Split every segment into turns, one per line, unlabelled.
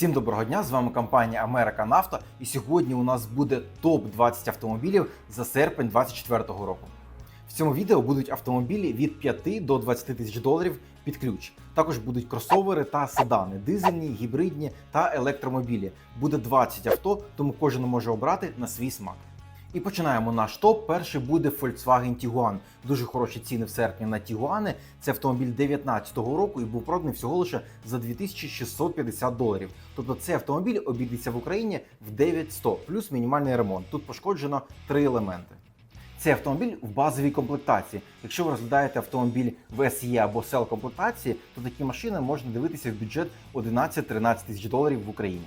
Всім доброго дня! З вами компанія Америка Нафта. і сьогодні у нас буде топ 20 автомобілів за серпень 2024 року. В цьому відео будуть автомобілі від 5 до 20 тисяч доларів під ключ. Також будуть кросовери та седани, дизельні, гібридні та електромобілі. Буде 20 авто, тому кожен може обрати на свій смак. І починаємо наш топ. Перший буде Volkswagen Tiguan. Дуже хороші ціни в серпні на Tiguan. Це автомобіль 2019 року і був проданий всього лише за 2650 доларів. Тобто цей автомобіль обійдеться в Україні в 9100 плюс мінімальний ремонт. Тут пошкоджено три елементи. Цей автомобіль в базовій комплектації. Якщо ви розглядаєте автомобіль в SE або SL комплектації, то такі машини можна дивитися в бюджет 11-13 тисяч доларів в Україні.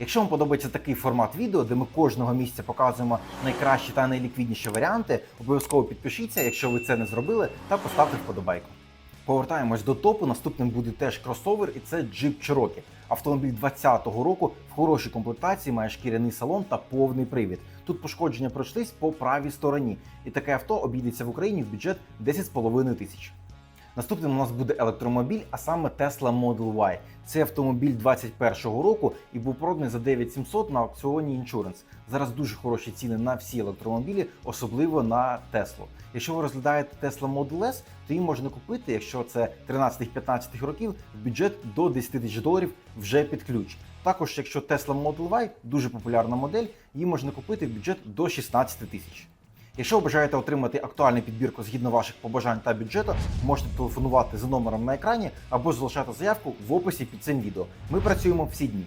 Якщо вам подобається такий формат відео, де ми кожного місяця показуємо найкращі та найліквідніші варіанти, обов'язково підпишіться, якщо ви це не зробили, та поставте вподобайку. Повертаємось до топу. Наступним буде теж кросовер, і це Jeep Cherokee. Автомобіль 2020 року в хорошій комплектації має шкіряний салон та повний привід. Тут пошкодження пройшлись по правій стороні, і таке авто обійдеться в Україні в бюджет 10,5 тисяч. Наступним у нас буде електромобіль, а саме Tesla Model Y. Це автомобіль 2021 року і був проданий за 9700 на аукціоні Insurance. Зараз дуже хороші ціни на всі електромобілі, особливо на Теслу. Якщо ви розглядаєте Tesla Model S, то її можна купити, якщо це 13-15 років, в бюджет до 10 тисяч доларів вже під ключ. Також, якщо Tesla Model Y дуже популярна модель, її можна купити в бюджет до 16 тисяч. Якщо ви бажаєте отримати актуальну підбірку згідно ваших побажань та бюджету, можете телефонувати за номером на екрані або залишати заявку в описі під цим відео. Ми працюємо всі дні.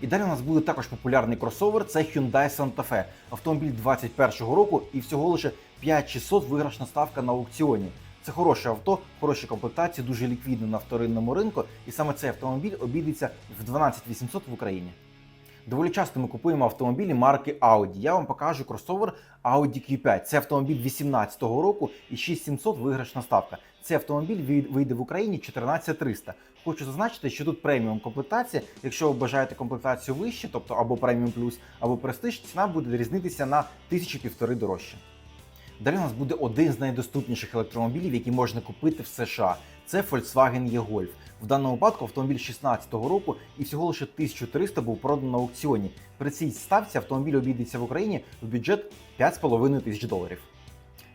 І далі у нас буде також популярний кросовер. Це Hyundai Santa Fe. Автомобіль 2021 року і всього лише 5600 виграшна ставка на аукціоні. Це хороше авто, хороші комплектації, дуже ліквідне на вторинному ринку, і саме цей автомобіль обійдеться в 12800 в Україні. Доволі часто ми купуємо автомобілі марки Audi. Я вам покажу кросовер Audi Q5. Це автомобіль 2018 року і 6700 виграшна ставка. Цей автомобіль вийде в Україні 14300. Хочу зазначити, що тут преміум комплектація. Якщо ви бажаєте комплектацію вище, тобто або преміум плюс, або престиж, ціна буде різнитися на тисячі півтори дорожче. Далі у нас буде один з найдоступніших електромобілів, які можна купити в США. Це Volkswagen E-Golf. В даному випадку автомобіль 16-го року і всього лише 1300 був проданий на аукціоні. При цій ставці автомобіль обійдеться в Україні в бюджет 5,5 тисяч доларів.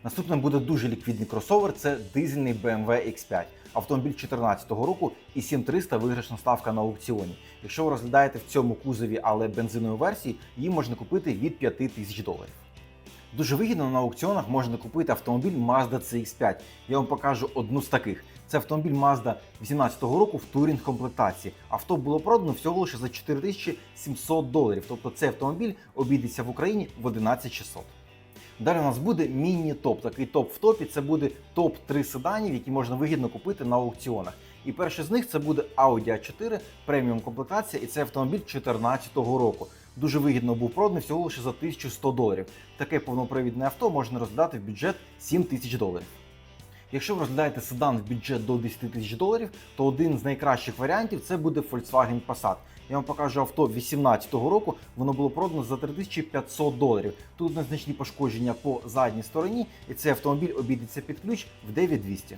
Наступним буде дуже ліквідний кросовер. Це дизельний BMW X5. Автомобіль 2014 року і 7300 виграшна ставка на аукціоні. Якщо ви розглядаєте в цьому кузові, але бензинової версії, її можна купити від 5 тисяч доларів. Дуже вигідно на аукціонах можна купити автомобіль Mazda CX5. Я вам покажу одну з таких. Це автомобіль Mazda 2018 року в турінг комплектації. Авто було продано всього лише за 4700 доларів. Тобто цей автомобіль обійдеться в Україні в 11600. Далі у нас буде міні-топ. Такий топ в топі це буде топ-3 седанів, які можна вигідно купити на аукціонах. І перший з них це буде Audi A4 преміум комплектація, і це автомобіль 2014 року. Дуже вигідно був проданий всього лише за 1100 доларів. Таке повнопривідне авто можна роздати в бюджет 7 тисяч доларів. Якщо ви розглядаєте седан в бюджет до 10 тисяч доларів, то один з найкращих варіантів це буде Volkswagen Passat. Я вам покажу авто 2018 року, воно було продано за 3500 доларів. Тут незначні пошкодження по задній стороні, і цей автомобіль обійдеться під ключ в 9200.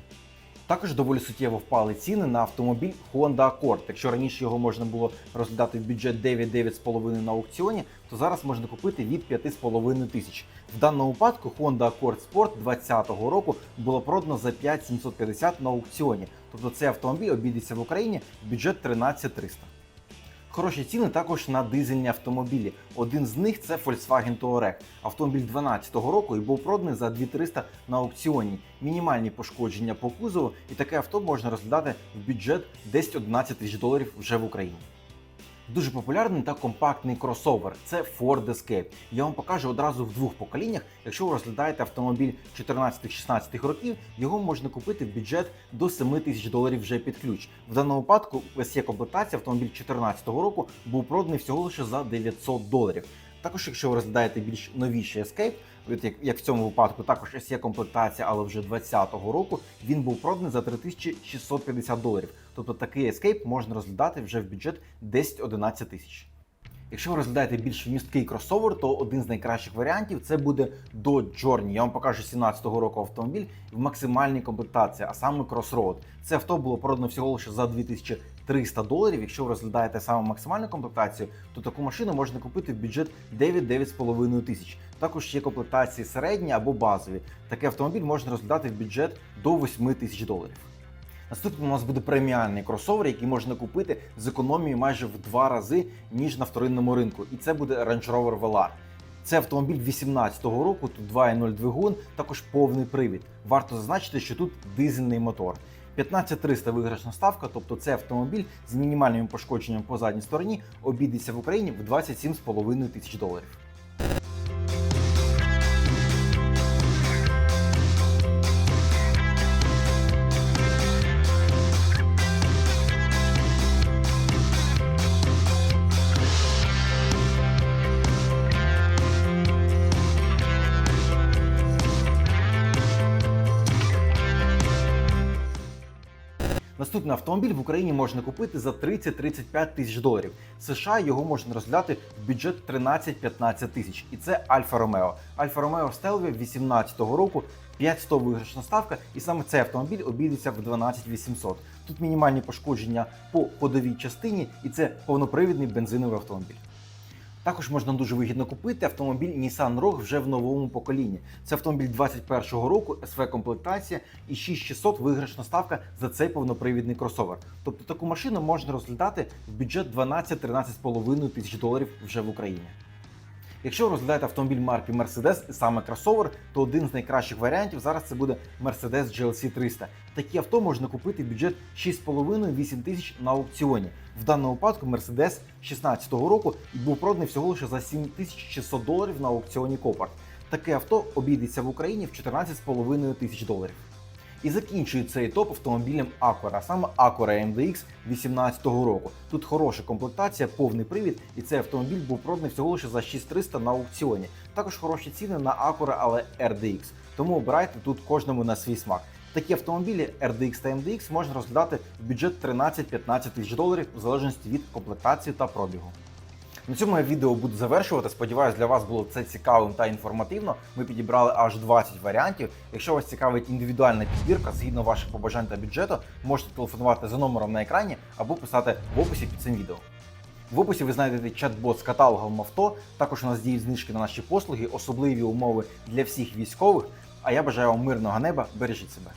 Також доволі суттєво впали ціни на автомобіль Honda Accord. Якщо раніше його можна було розглядати в бюджет 9-9,5 на аукціоні, то зараз можна купити від 5,5 тисяч. В даному випадку Honda Accord Sport 2020 року було продано за 5750 на аукціоні. Тобто цей автомобіль обійдеться в Україні в бюджет 13300. Хороші ціни також на дизельні автомобілі. Один з них це Volkswagen Touareg. Автомобіль 2012 року і був проданий за 2300 на аукціоні. Мінімальні пошкодження по кузову, і таке авто можна розглядати в бюджет 10-11 тисяч доларів вже в Україні. Дуже популярний та компактний кросовер це Ford Escape. Я вам покажу одразу в двох поколіннях. Якщо ви розглядаєте автомобіль 14-16 років, його можна купити в бюджет до 7 тисяч доларів вже під ключ. В даному випадку є комплектація. Автомобіль 2014 року був проданий всього лише за 900 доларів. Також, якщо ви розглядаєте більш новіший Escape, як, як в цьому випадку, також є комплектація, але вже 2020 року він був проданий за 3650 доларів. Тобто такий Escape можна розглядати вже в бюджет 10-11 тисяч. Якщо ви розглядаєте більш вмісткий кросовер, то один з найкращих варіантів це буде Dodge Journey. Я вам покажу 17-го року автомобіль в максимальній комплектації, а саме Crossroad. Це авто було продано всього лише за 2300 доларів. Якщо ви розглядаєте саме максимальну комплектацію, то таку машину можна купити в бюджет 9-9,5 тисяч. Також є комплектації середні або базові. Такий автомобіль можна розглядати в бюджет до 8 тисяч доларів. Наступним у нас буде преміальний кросовер, який можна купити з економією майже в два рази, ніж на вторинному ринку. І це буде Range Rover Velar. Це автомобіль 2018 року, тут 2.0 двигун, також повний привід. Варто зазначити, що тут дизельний мотор. 15300 виграшна ставка, тобто це автомобіль з мінімальним пошкодженням по задній стороні обійдеться в Україні в 27,5 тисяч доларів. Наступний автомобіль в Україні можна купити за 30-35 тисяч доларів. США його можна розглядати в бюджет 13-15 тисяч. І це Альфа Ромео. Альфа Ромео Стелві 2018 року. 500 виграшна ставка, і саме цей автомобіль обійдеться в 12800. Тут мінімальні пошкодження по ходовій частині, і це повнопривідний бензиновий автомобіль. Також можна дуже вигідно купити автомобіль Nissan Rogue вже в новому поколінні. Це автомобіль 21-го року, СВ комплектація і 6600 виграшна ставка за цей повнопривідний кросовер. Тобто таку машину можна розглядати в бюджет 12-13,5 тисяч доларів вже в Україні. Якщо ви розглядаєте автомобіль марки Mercedes саме кросовер, то один з найкращих варіантів зараз це буде Mercedes GLC 300. Такі авто можна купити в бюджет 6,5-8 тисяч на аукціоні. В даному випадку Mercedes 2016 року і був проданий всього лише за 7600 доларів на аукціоні Copart. Таке авто обійдеться в Україні в 14,5 тисяч доларів. І закінчує цей топ автомобілем Acura, а саме Acura MDX 2018 року. Тут хороша комплектація, повний привід, і цей автомобіль був проданий всього лише за 6300 на аукціоні. Також хороші ціни на Acura, але RDX. Тому обирайте тут кожному на свій смак. Такі автомобілі RDX та MDX можна розглядати в бюджет 13-15 тисяч доларів в залежності від комплектації та пробігу. На цьому я відео буду завершувати. Сподіваюсь, для вас було це цікавим та інформативно. Ми підібрали аж 20 варіантів. Якщо вас цікавить індивідуальна підбірка згідно ваших побажань та бюджету, можете телефонувати за номером на екрані або писати в описі під цим відео. В описі ви знайдете чат-бот з каталогом авто. Також у нас діють знижки на наші послуги, особливі умови для всіх військових. А я бажаю вам мирного неба, бережіть себе.